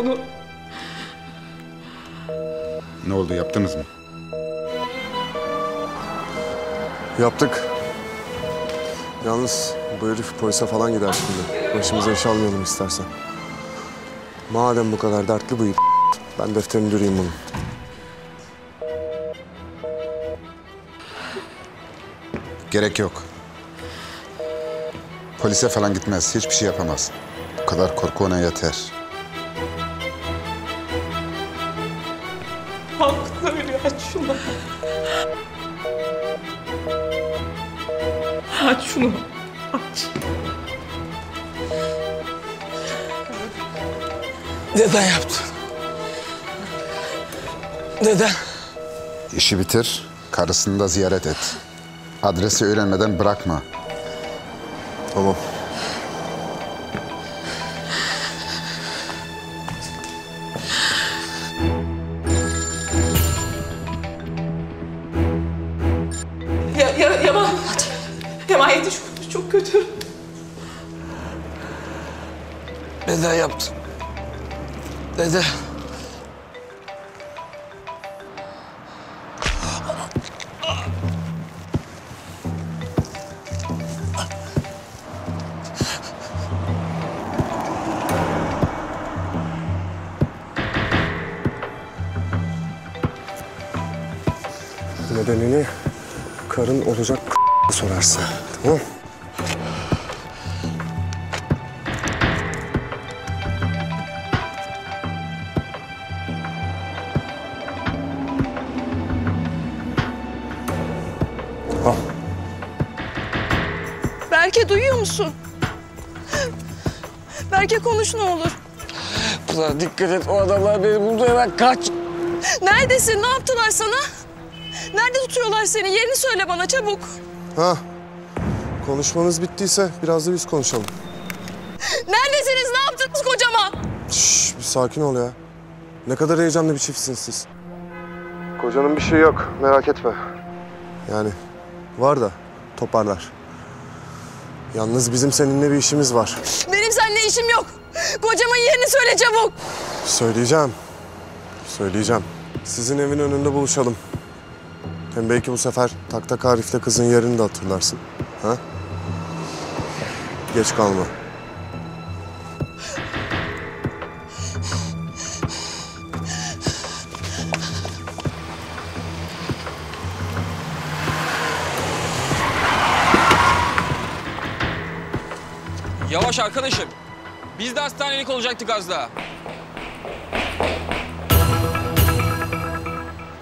telefonu. Ne oldu yaptınız mı? Yaptık. Yalnız bu herif polise falan gider şimdi. Başımıza iş almayalım istersen. Madem bu kadar dertli bu ben defterini düreyim bunun. Gerek yok. Polise falan gitmez. Hiçbir şey yapamaz. Bu kadar korku ona yeter. Şunu. Aç. Neden yaptın? Neden? İşi bitir. Karısını da ziyaret et. Adresi öğrenmeden bırakma. Tamam. Neden? Nedenini karın olacak sorarsın. Tamam Berke duyuyor musun? Berke konuş ne olur. Pınar dikkat et o adamlar beni buldu hemen kaç. Neredesin? Ne yaptılar sana? Nerede tutuyorlar seni? Yerini söyle bana çabuk. Ha. Konuşmanız bittiyse biraz da biz konuşalım. Neredesiniz? Ne yaptınız kocama? Şş, bir sakin ol ya. Ne kadar heyecanlı bir çiftsiniz siz. Kocanın bir şeyi yok, merak etme. Yani var da toparlar. Yalnız bizim seninle bir işimiz var. Benim seninle işim yok. Kocamın yerini söyle çabuk. Söyleyeceğim. Söyleyeceğim. Sizin evin önünde buluşalım. Hem belki bu sefer tak tak Arif'le kızın yerini de hatırlarsın. Ha? Geç kalma. Arkadaşım. Biz de hastanelik olacaktık az daha.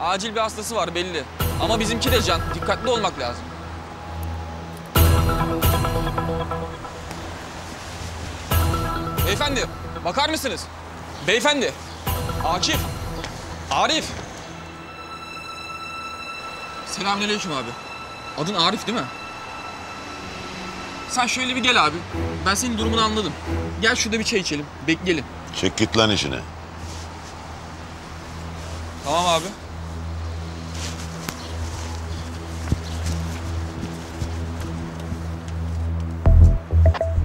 Acil bir hastası var belli. Ama bizimki de can. Dikkatli olmak lazım. Beyefendi, bakar mısınız? Beyefendi. Akif. Arif. Selamünaleyküm abi. Adın Arif değil mi? Sen şöyle bir gel abi. Ben senin durumunu anladım. Gel şurada bir çay içelim. Bekleyelim. Çek git lan işine. Tamam abi.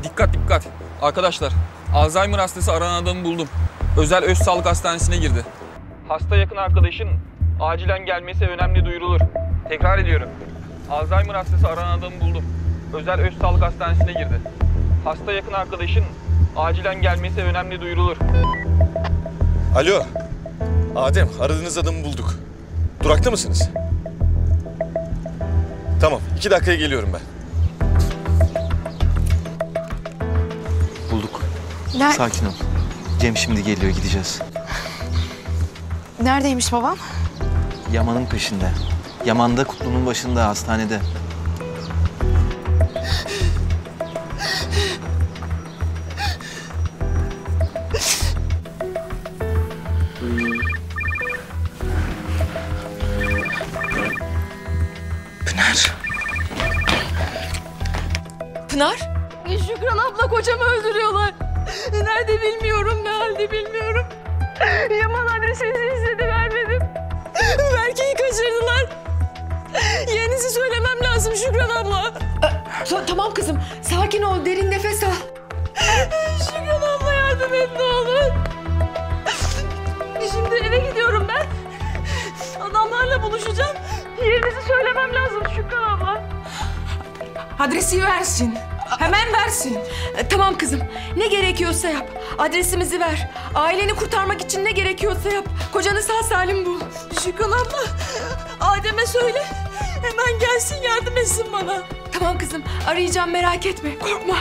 Dikkat dikkat. Arkadaşlar, Alzheimer hastası aranan adamı buldum. Özel Öz Sağlık Hastanesi'ne girdi. Hasta yakın arkadaşın acilen gelmesi önemli duyurulur. Tekrar ediyorum. Alzheimer hastası aranan adamı buldum. Özel Öz Sağlık Hastanesi'ne girdi. Hasta yakın arkadaşın acilen gelmesi önemli duyurulur. Alo. Adem, aradığınız adamı bulduk. Durakta mısınız? Tamam, iki dakikaya geliyorum ben. Bulduk. Ner- Sakin ol. Cem şimdi geliyor gideceğiz. Neredeymiş babam? Yaman'ın peşinde. Yaman da Kutlu'nun başında hastanede. Tamam kızım. Sakin ol. Derin nefes al. Şükran abla yardım et ne olur. Şimdi eve gidiyorum ben. Adamlarla buluşacağım. Yerinizi söylemem lazım Şükran abla. Adresi versin. Hemen versin. E, Tamam kızım. Ne gerekiyorsa yap. Adresimizi ver. Aileni kurtarmak için ne gerekiyorsa yap. Kocanı sağ salim bul. Şükran abla. Adem'e söyle. Hemen gelsin yardım etsin bana. Tamam kızım. Arayacağım merak etme. Korkma.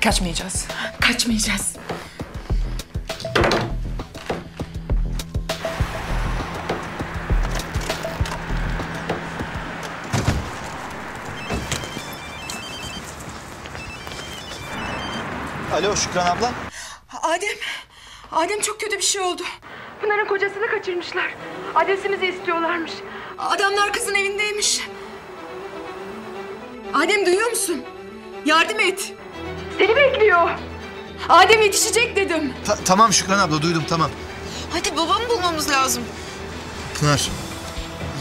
Kaçmayacağız. Kaçmayacağız. Alo Şükran abla. Adem. Adem çok kötü bir şey oldu. Pınar'ın kocasını kaçırmışlar. Adresimizi istiyorlarmış. Adamlar kızın evindeymiş. Adem duyuyor musun? Yardım et. Seni bekliyor. Adem yetişecek dedim. Ta- tamam Şükran abla duydum tamam. Hadi babamı bulmamız lazım. Pınar.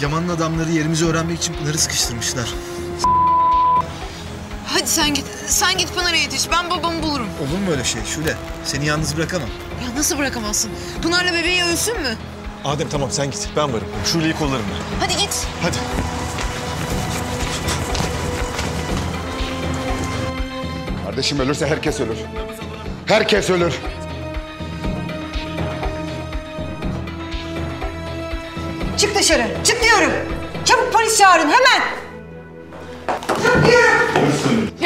Yaman'ın adamları yerimizi öğrenmek için Pınar'ı sıkıştırmışlar. Hadi sen git. Sen git Pınar'a yetiş. Ben babamı bulurum. Olur mu öyle şey Şule? Seni yalnız bırakamam. Ya nasıl bırakamazsın? Pınar'la bebeği ölsün mü? Adem tamam sen git. Ben varım. Şule'yi kollarım ben. Hadi git. Hadi. Kardeşim ölürse herkes ölür. Herkes ölür. Çık dışarı. Çık diyorum. Çabuk polis çağırın hemen.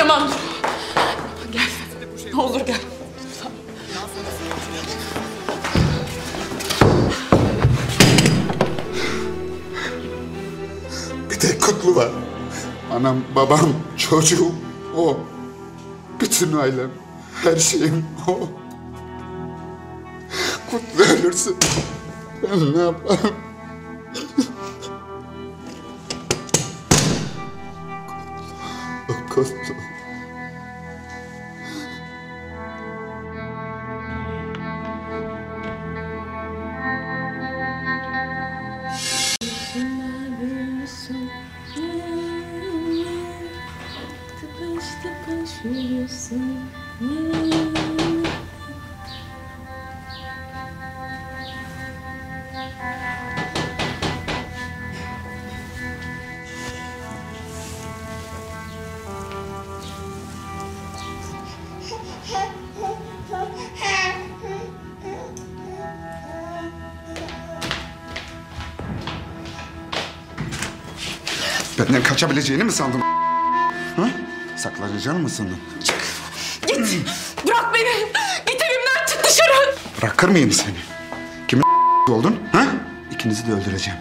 Yaman dur. Gel. Ne olur gel. Bir tek Kutlu var. Anam, babam, çocuğum o. Bütün ailem, her şeyim o. Kutlu ölürse ben ne yaparım? Benden kaçabileceğini mi sandın? Ha? Saklanacağını mı sandın? Git. Bırak beni. Git evimden çık dışarı. Bırakır mıyım seni? Kimin oldun? Ha? İkinizi de öldüreceğim.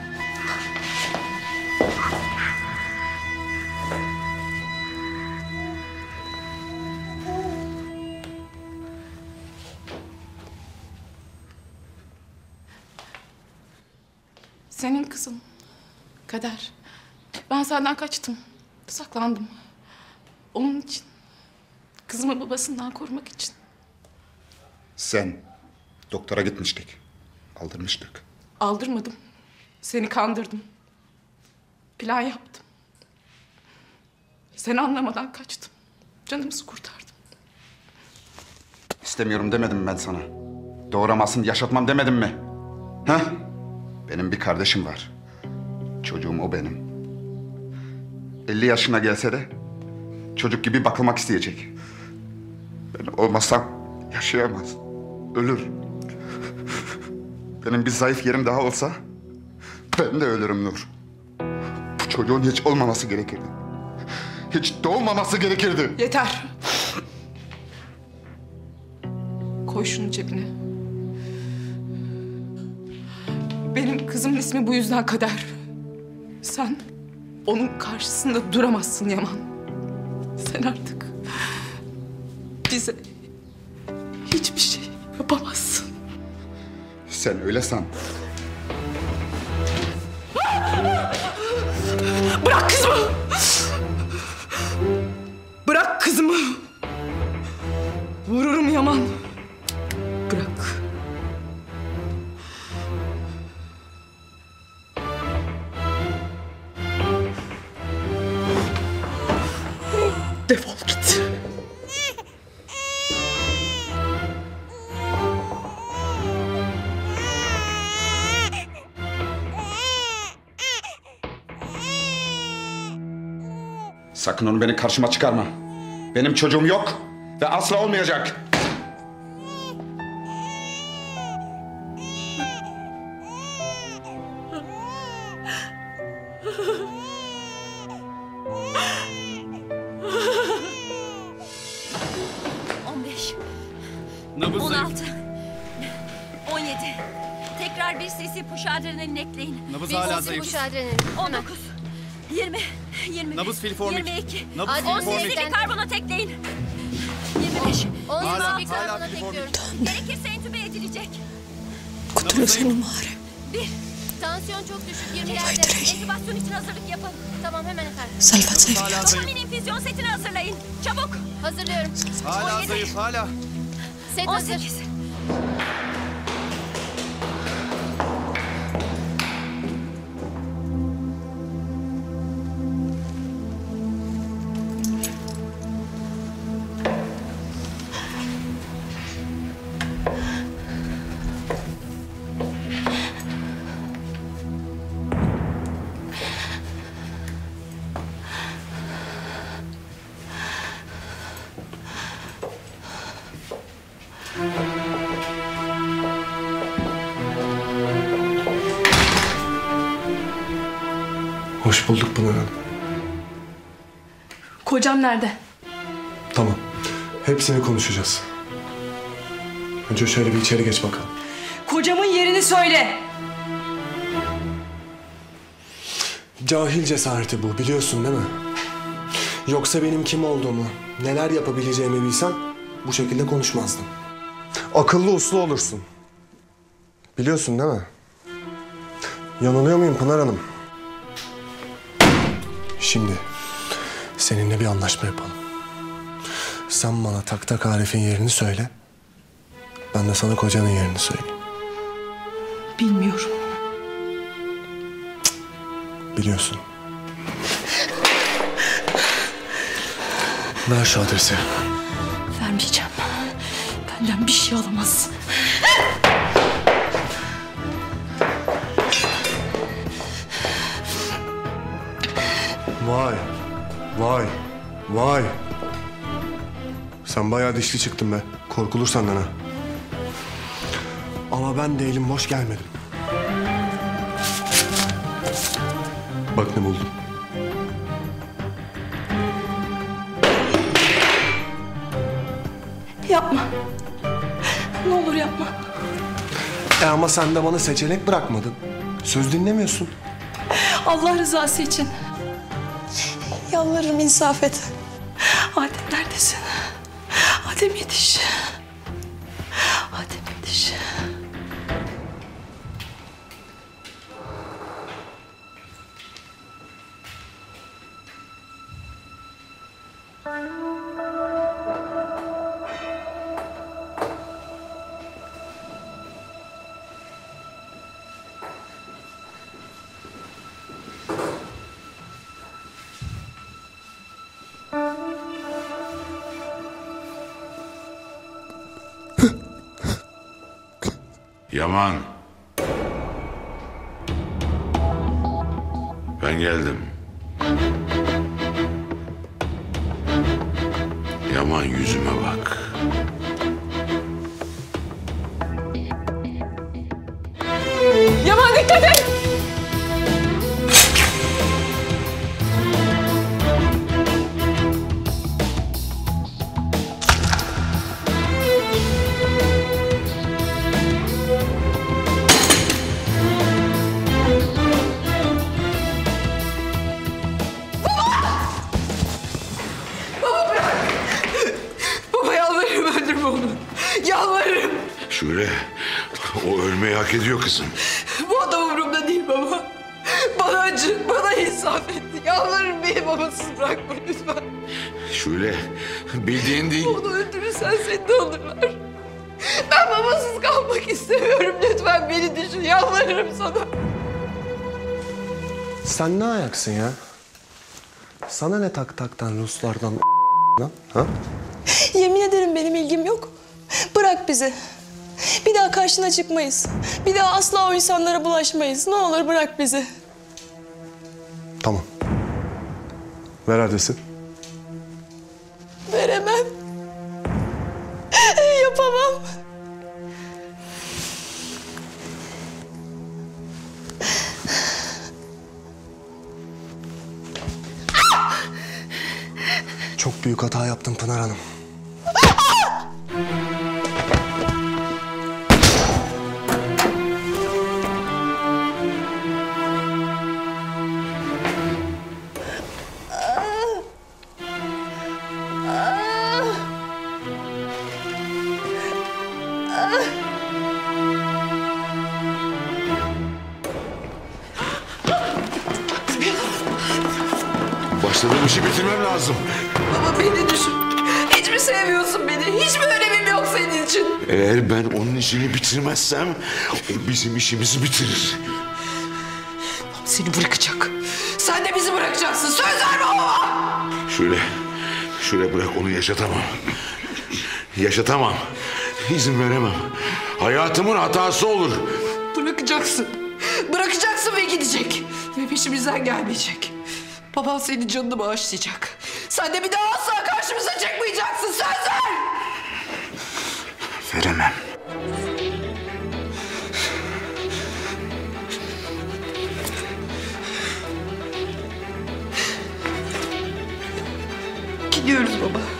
Senin kızın. Kader. Ben senden kaçtım. Saklandım. Onun için. Kızımı babasından korumak için. Sen doktora gitmiştik. Aldırmıştık. Aldırmadım. Seni kandırdım. Plan yaptım. Seni anlamadan kaçtım. Canımızı kurtardım. İstemiyorum demedim ben sana. Doğramasın, yaşatmam demedim mi? Ha? Benim bir kardeşim var. Çocuğum o benim. 50 yaşına gelse de çocuk gibi bakılmak isteyecek. Ben olmasam yaşayamaz. Ölür. Benim bir zayıf yerim daha olsa ben de ölürüm Nur. Bu çocuğun hiç olmaması gerekirdi. Hiç doğmaması gerekirdi. Yeter. Koy şunu cebine. Benim kızımın ismi bu yüzden Kader. Sen onun karşısında duramazsın Yaman. Sen artık bize hiçbir şey yapamazsın. Sen öyle san. Sakın onu beni karşıma çıkarma. Benim çocuğum yok ve asla olmayacak. Nabız 16 17 Tekrar bir sesi push adrenalin ekleyin. Nabız hala zayıf. push adrenalin. 19 20 21 Nabız filiformik. 22 Nabız 18 filiformik. bir karbonat ekleyin. 25 Hala, 26 hala filiformik. Gerekirse entübe edilecek. Kurtulursana Muharrem. 1 Tansiyon çok düşük 20'lerde. Entübasyon için hazırlık yapın. Tamam hemen efendim. Salvat zayıf. Dopamin infüzyon setini hazırlayın. Çabuk. Hazırlıyorum. Hala 17. zayıf hala. Set 18. Hoş Kocam nerede? Tamam. Hepsini konuşacağız. Önce şöyle bir içeri geç bakalım. Kocamın yerini söyle. Cahil cesareti bu biliyorsun değil mi? Yoksa benim kim olduğumu, neler yapabileceğimi bilsen bu şekilde konuşmazdın. Akıllı uslu olursun. Biliyorsun değil mi? Yanılıyor muyum Pınar Hanım? Şimdi seninle bir anlaşma yapalım. Sen bana tak tak Arif'in yerini söyle. Ben de sana kocanın yerini söyleyeyim. Bilmiyorum. Biliyorsun. Ver şu adresi. Vermeyeceğim. Benden bir şey alamaz. Vay. Vay. Vay. Sen bayağı dişli çıktın be. Korkulur senden ha. Ama ben de elim boş gelmedim. Bak ne buldum. Yapma. Ne olur yapma. E ama sen de bana seçenek bırakmadın. Söz dinlemiyorsun. Allah rızası için. Yalvarırım insaf et. Adem neredesin? Adem yetiş. Yaman. Ben geldim. Yaman yüzüme bak. Yaman dikkat et. Babasız bırakma lütfen. Şule, bildiğin değil. Onu öldürürsen seni de alırlar. Ben babasız kalmak istemiyorum. Lütfen beni düşün. Yalvarırım sana. Sen ne ayaksın ya? Sana ne tak taktan Ruslardan lan? Ha? Yemin ederim benim ilgim yok. Bırak bizi. Bir daha karşına çıkmayız. Bir daha asla o insanlara bulaşmayız. Ne olur bırak bizi. Tamam. Ver adresi. Veremem. Yapamam. Çok büyük hata yaptım Pınar Hanım. Başladığım işi bitirmem lazım. Baba beni düşün. Hiç mi sevmiyorsun beni? Hiç mi önemim yok senin için? Eğer ben onun işini bitirmezsem o bizim işimizi bitirir. Seni bırakacak. Sen de bizi bırakacaksın. Söz ver baba. Şöyle, şöyle bırak onu yaşatamam. Yaşatamam. İzin veremem. Hayatımın hatası olur. Bırakacaksın. Bırakacaksın ve gidecek. Ve peşimizden gelmeyecek. Baban senin canını bağışlayacak. Sen de bir daha asla karşımıza çıkmayacaksın. Söz ver. Veremem. Gidiyoruz baba.